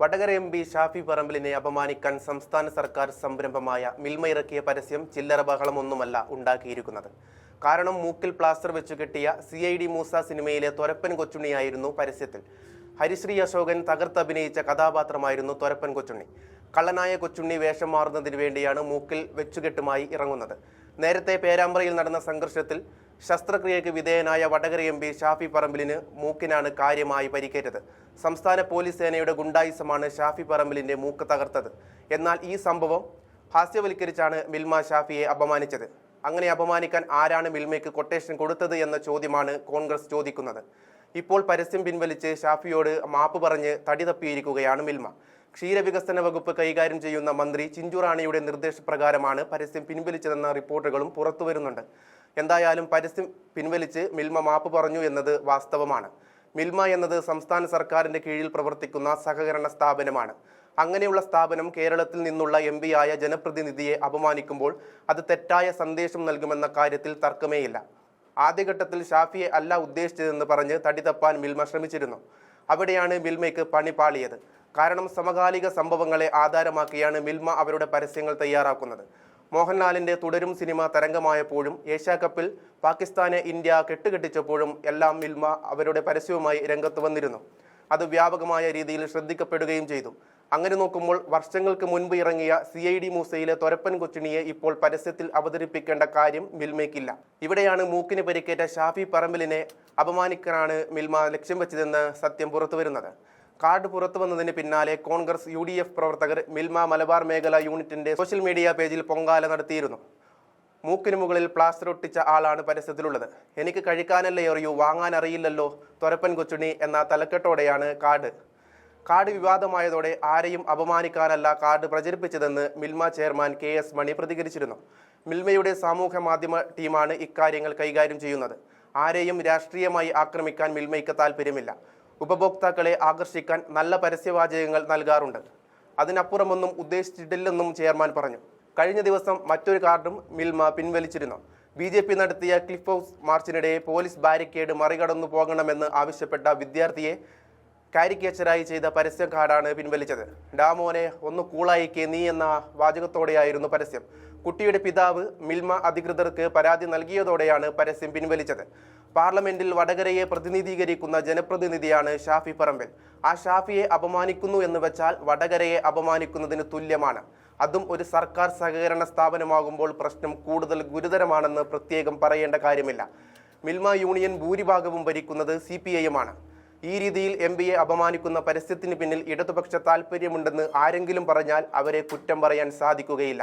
Vadakara M P Shafi പറമ്പിലിനെ അപമാനിക്കാൻ സംസ്ഥാന സർക്കാർ സംരംഭമായ മിൽമ ഇറക്കിയ പരസ്യം ചില്ലറ ബഹളമൊന്നുമല്ല ഉണ്ടാക്കിയിരിക്കുന്നത്. കാരണം മൂക്കിൽ പ്ലാസ്റ്റർ വെച്ചു കെട്ടിയ സി ഐ ഡി മൂസ സിനിമയിലെ തൊരപ്പൻ കൊച്ചുണ്ണിയായിരുന്നു പരസ്യത്തിൽ. ഹരിശ്രീ അശോകൻ തകർത്തഭിനയിച്ച കഥാപാത്രമായിരുന്നു തൊരപ്പൻ കൊച്ചുണ്ണി. കള്ളനായ കൊച്ചുണ്ണി വേഷം മാറുന്നതിന് വേണ്ടിയാണ് മൂക്കിൽ വെച്ചുകെട്ടുമായി ഇറങ്ങുന്നത്. നേരത്തെ പേരാമ്പ്രയിൽ നടന്ന സംഘർഷത്തിൽ ശസ്ത്രക്രിയയ്ക്ക് വിധേയനായ വടകര എം പി ഷാഫി പറമ്പിലിന് മൂക്കിനാണ് കാര്യമായി പരിക്കേറ്റത്. സംസ്ഥാന പോലീസ് സേനയുടെ ഗുണ്ടായുസമാണ് ഷാഫി പറമ്പിലിന്റെ മൂക്ക് തകർത്തത്. എന്നാൽ ഈ സംഭവം ഹാസ്യവൽക്കരിച്ചാണ് മിൽമ ഷാഫിയെ അപമാനിച്ചത്. അങ്ങനെ അപമാനിക്കാൻ ആരാണ് മിൽമയ്ക്ക് കൊട്ടേഷൻ കൊടുത്തത് എന്ന ചോദ്യമാണ് കോൺഗ്രസ് ചോദിക്കുന്നത്. ഇപ്പോൾ പരസ്യം പിൻവലിച്ച് ഷാഫിയോട് മാപ്പ് പറഞ്ഞ് തടി തപ്പിയിരിക്കുകയാണ് മിൽമ. ക്ഷീരവികസന വകുപ്പ് കൈകാര്യം ചെയ്യുന്ന മന്ത്രി ചിഞ്ചുറാണിയുടെ നിർദ്ദേശപ്രകാരമാണ് പരസ്യം പിൻവലിച്ചതെന്ന റിപ്പോർട്ടുകളും പുറത്തുവരുന്നുണ്ട്. എന്തായാലും പരസ്യം പിൻവലിച്ച് മിൽമ മാപ്പ് പറഞ്ഞു എന്നത് വാസ്തവമാണ്. മിൽമ എന്നത് സംസ്ഥാന സർക്കാരിന്റെ കീഴിൽ പ്രവർത്തിക്കുന്ന സഹകരണ സ്ഥാപനമാണ്. അങ്ങനെയുള്ള സ്ഥാപനം കേരളത്തിൽ നിന്നുള്ള എം ആയ ജനപ്രതിനിധിയെ അപമാനിക്കുമ്പോൾ അത് തെറ്റായ സന്ദേശം നൽകുമെന്ന കാര്യത്തിൽ തർക്കമേയില്ല. ആദ്യഘട്ടത്തിൽ ഷാഫിയെ അല്ല ഉദ്ദേശിച്ചതെന്ന് പറഞ്ഞ് തടി തപ്പാൻ മിൽമ ശ്രമിച്ചിരുന്നു. അവിടെയാണ് മിൽമയ്ക്ക് പണി പാളിയത്. കാരണം സമകാലിക സംഭവങ്ങളെ ആധാരമാക്കിയാണ് മിൽമ അവരുടെ പരസ്യങ്ങൾ തയ്യാറാക്കുന്നത്. മോഹൻലാലിന്റെ തുടരും സിനിമ തരംഗമായപ്പോഴും ഏഷ്യാകപ്പിൽ പാകിസ്ഥാനെ ഇന്ത്യ കെട്ടുകെട്ടിച്ചപ്പോഴും എല്ലാം മിൽമ അവരുടെ പരസ്യവുമായി രംഗത്ത് വന്നിരുന്നു. അത് വ്യാപകമായ രീതിയിൽ ശ്രദ്ധിക്കപ്പെടുകയും ചെയ്തു. അങ്ങനെ നോക്കുമ്പോൾ വർഷങ്ങൾക്ക് മുൻപ് ഇറങ്ങിയ സി ഐ ഡി മൂസയിലെ തൊരപ്പൻ കൊച്ചിണിയെ ഇപ്പോൾ പരസ്യത്തിൽ അവതരിപ്പിക്കേണ്ട കാര്യം മിൽമയ്ക്കില്ല. ഇവിടെയാണ് മൂക്കിന് പരിക്കേറ്റ ഷാഫി പറമ്പിലിനെ അപമാനിക്കാനാണ് മിൽമ ലക്ഷ്യം വെച്ചതെന്ന് സത്യം പുറത്തുവരുന്നത്. കാർഡ് പുറത്തു വന്നതിന് പിന്നാലെ കോൺഗ്രസ് യു ഡി എഫ് പ്രവർത്തകർ മിൽമ മലബാർ മേഖല യൂണിറ്റിന്റെ സോഷ്യൽ മീഡിയ പേജിൽ പൊങ്കാല നടത്തിയിരുന്നു. മൂക്കിന് മുകളിൽ പ്ലാസ്റ്റർ ഒട്ടിച്ച ആളാണ് പരസ്യത്തിലുള്ളത്. എനിക്ക് കഴിക്കാനല്ലേ അറിയൂ വാങ്ങാൻ അറിയില്ലല്ലോ തൊരപ്പൻ കൊച്ചുണി എന്ന തലക്കെട്ടോടെയാണ് കാർഡ്. കാർഡ് വിവാദമായതോടെ ആരെയും അപമാനിക്കാനല്ല card പ്രചരിപ്പിച്ചതെന്ന് Milma chairman K S Mani പ്രതികരിച്ചിരുന്നു. മിൽമയുടെ സാമൂഹ്യ മാധ്യമ ടീമാണ് ഇക്കാര്യങ്ങൾ കൈകാര്യം ചെയ്യുന്നത്. ആരെയും രാഷ്ട്രീയമായി ആക്രമിക്കാൻ മിൽമയ്ക്ക് താല്പര്യമില്ല ഉപഭോക്താക്കളെ ആകർഷിക്കാൻ നല്ല പരസ്യവാചകങ്ങൾ നൽകാറുണ്ട്. അതിനപ്പുറമൊന്നും ഉദ്ദേശിച്ചിട്ടില്ലെന്നും ചെയർമാൻ പറഞ്ഞു. കഴിഞ്ഞ ദിവസം മറ്റൊരു കാർഡും മിൽമ പിൻവലിച്ചിരുന്നു. ബി ജെ പി നടത്തിയ ക്ലിഫ് ഹൗസ് മാർച്ചിനിടെ പോലീസ് ബാരിക്കേഡ് മറികടന്നു പോകണമെന്ന് ആവശ്യപ്പെട്ട വിദ്യാർത്ഥിയെ കാരിക്കേച്ചറായി ചെയ്ത പരസ്യം കാർഡാണ് പിൻവലിച്ചത്. ഡാമോനെ ഒന്ന് കൂളായിക്ക് നീ എന്ന വാചകത്തോടെയായിരുന്നു പരസ്യം. കുട്ടിയുടെ പിതാവ് മിൽമ അധികൃതർക്ക് പരാതി നൽകിയതോടെയാണ് പരസ്യം പിൻവലിച്ചത്. പാർലമെന്റിൽ വടകരയെ പ്രതിനിധീകരിക്കുന്ന ജനപ്രതിനിധിയാണ് ഷാഫി പറമ്പിൽ. ആ ഷാഫിയെ അപമാനിക്കുന്നു എന്ന് വെച്ചാൽ വടകരയെ അപമാനിക്കുന്നതിന് തുല്യമാണ്. അതും ഒരു സർക്കാർ സഹകരണ സ്ഥാപനമാകുമ്പോൾ പ്രശ്നം കൂടുതൽ ഗുരുതരമാണെന്ന് പ്രത്യേകം പറയേണ്ട കാര്യമില്ല. മിൽമ യൂണിയൻ ഭൂരിഭാഗവും ഭരിക്കുന്നത് സി പി ഐഎമാണ് ഈ രീതിയിൽ എം പിയെ അപമാനിക്കുന്ന പരസ്യത്തിന് പിന്നിൽ ഇടതുപക്ഷ താല്പര്യമുണ്ടെന്ന് ആരെങ്കിലും പറഞ്ഞാൽ അവരെ കുറ്റം പറയാൻ സാധിക്കുകയില്ല.